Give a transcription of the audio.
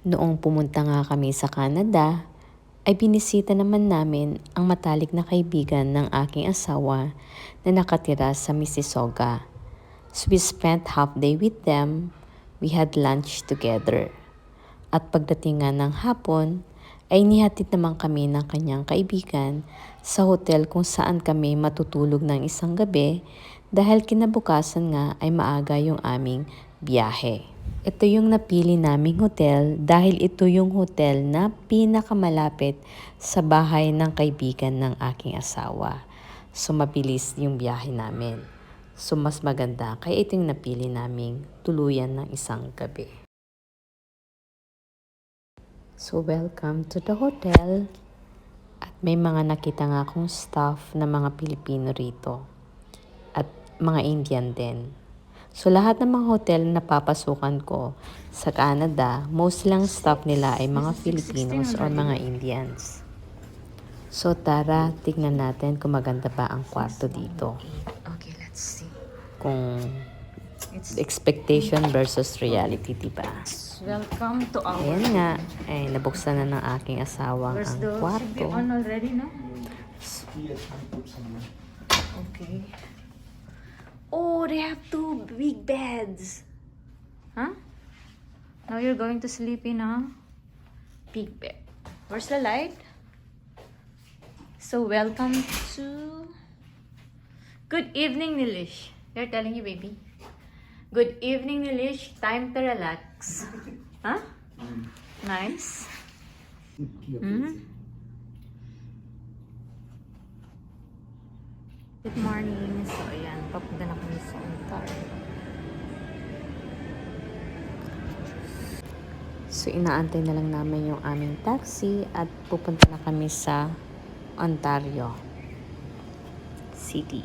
Noong pumunta nga kami sa Canada, ay binisita naman namin ang matalik na kaibigan ng aking asawa na nakatira sa Mississauga. So we spent half day with them. We had lunch together. At pagdating nga ng hapon, ay nihatid naman kami ng kanyang kaibigan sa hotel kung saan kami matutulog ng isang gabi dahil kinabukasan nga ay maaga yung aming biyahe. Ito yung napili naming hotel dahil ito yung hotel na pinakamalapit sa bahay ng kaibigan ng aking asawa. So mabilis yung biyahe namin. So mas maganda kaya ito yung napili naming tuluyan ng isang gabi. So welcome to the hotel. At may mga nakita nga akong staff na mga Pilipino rito. At mga Indian din. So lahat ng mga hotel na napapasukan ko sa Canada, most lang staff nila ay mga Filipinos or mga Indians. So tara, tignan natin kung maganda ba ang kwarto dito. Okay, let's see. Kung expectation versus reality, diba? welcome to our. Ayan nga, ay nabuksan na ng aking asawang Where's ang the should be kwarto. on already, no? Okay. Oh, they have two big beds. Huh? Now you're going to sleep in a big bed. Where's the light? So welcome to. Good evening, Nilish. They're telling you, baby. Good evening, Nilish. Time to relax. Huh? Nice. Hmm? Good morning. So, ayan. Papunta na kami sa Ontario. So inaantay na lang namin yung aming taxi at pupunta na kami sa Ontario City.